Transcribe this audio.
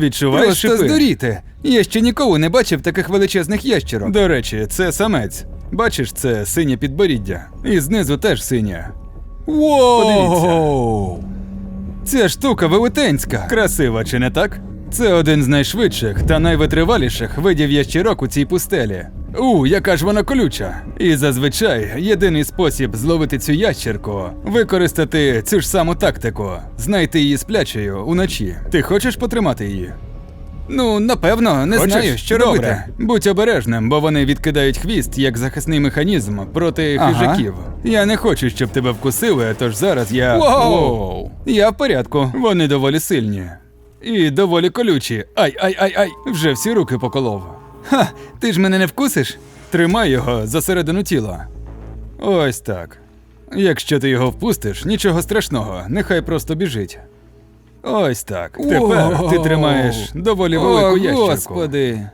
Відчуваєш Просто шипи? здуріти. Я ще ніколи не бачив таких величезних ящерок. До речі, це самець. Бачиш, це синє підборіддя. І знизу теж синє. Воу! Ця штука велетенська. Красива, чи не так? Це один з найшвидших та найвитриваліших видів ящерок у цій пустелі. У, яка ж вона колюча. І зазвичай єдиний спосіб зловити цю ящерку використати цю ж саму тактику, знайти її сплячою уночі. Ти хочеш потримати її? Ну, напевно, не Хочеш? знаю, що Добре. робити. Будь обережним, бо вони відкидають хвіст як захисний механізм проти Ага. хижаків. Я не хочу, щоб тебе вкусили, тож зараз я. Воу! Я в порядку. Вони доволі сильні. І доволі колючі. Ай, ай, ай, ай! Вже всі руки поколов. Ха, ти ж мене не вкусиш? Тримай його засередину тіла. Ось так. Якщо ти його впустиш, нічого страшного, нехай просто біжить. Ось так. Тепер ти тримаєш доволі велику О, ящерку. господи.